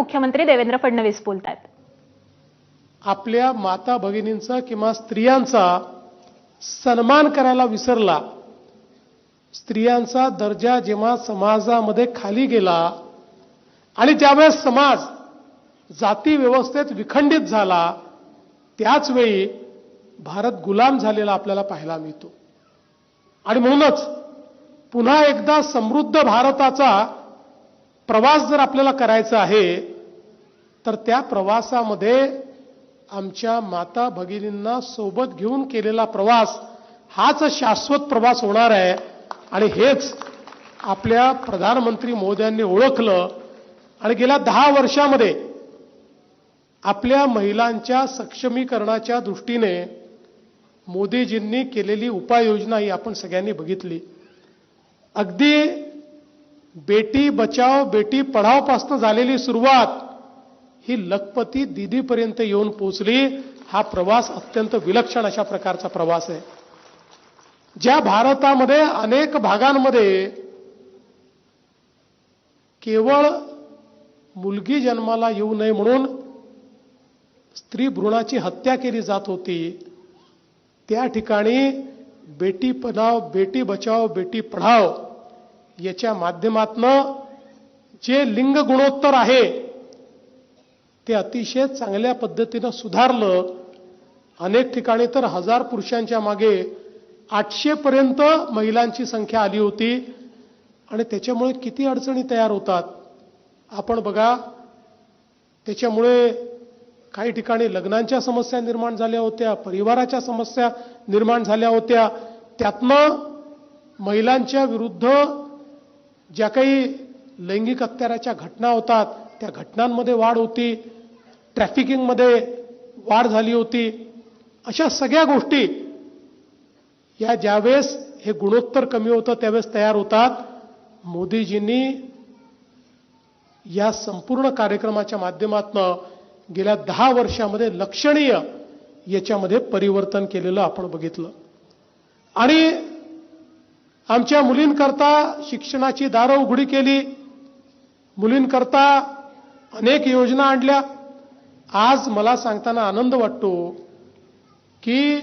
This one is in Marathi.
मुख्यमंत्री देवेंद्र फडणवीस बोलतात आपल्या माता भगिनींचा किंवा स्त्रियांचा सन्मान करायला विसरला स्त्रियांचा दर्जा जेव्हा समाजामध्ये खाली गेला आणि ज्यावेळेस समाज जाती व्यवस्थेत विखंडित झाला त्याच वेळी भारत गुलाम झालेला आपल्याला पाहायला मिळतो. आणि म्हणूनच पुन्हा एकदा समृद्ध भारताचा प्रवास जर आपल्याला करायचा आहे तर त्या प्रवासामध्ये आमच्या माता भगिनींना सोबत घेऊन केलेला प्रवास हाच शाश्वत प्रवास होणार आहे. आणि हेच आपल्या प्रधानमंत्री मोदयांनी ओळखलं. आणि गेल्या दहा वर्षामध्ये आपल्या महिलांच्या सक्षमीकरणाच्या दृष्टीने मोदीजींनी केलेली उपाययोजना ही आपण सगळ्यांनी बघितली. अगदी बेटी बचाव बेटी पढावपासनं झालेली सुरुवात ही लखपती दिदीपर्यंत येऊन पोहोचली हा प्रवास अत्यंत विलक्षण अशा प्रकारचा प्रवास आहे. ज्या भारतामध्ये अनेक भागांमध्ये केवळ मुलगी जन्माला येऊ नये म्हणून स्त्री भ्रूणाची हत्या केली जात होती त्या ठिकाणी बेटी पढाव बेटी बचाव बेटी पढाव याच्या माध्यमातनं जे लिंग गुणोत्तर आहे ते अतिशय चांगल्या पद्धतीनं सुधारलं. अनेक ठिकाणी तर हजार पुरुषांच्या मागे आठशेपर्यंत महिलांची संख्या आली होती. आणि त्याच्यामुळे किती अडचणी तयार होतात? आपण बघा त्याच्यामुळे काही ठिकाणी लग्नांच्या समस्या निर्माण झाल्या होत्या परिवाराच्या समस्या निर्माण झाल्या होत्या. त्यातनं महिलांच्या विरुद्ध ज्या काही लैंगिक अत्याराच्या घटना होतात त्या घटनांमध्ये वाढ होती. ट्रॅफिकिंगमध्ये वाढ झाली होती. अशा सगळ्या गोष्टी या ज्यावेळेस हे गुणोत्तर कमी होतं त्यावेळेस तयार होतात. मोदीजींनी या संपूर्ण कार्यक्रमाच्या माध्यमातनं गेल्या दहा वर्षामध्ये लक्षणीय याच्यामध्ये परिवर्तन केलेलं आपण बघितलं. आणि आमच्या मुलींकरता शिक्षणाची दारं उघडी केली. मुलींकरता अनेक योजना आणल्या. आज मला सांगताना आनंद वाटतो की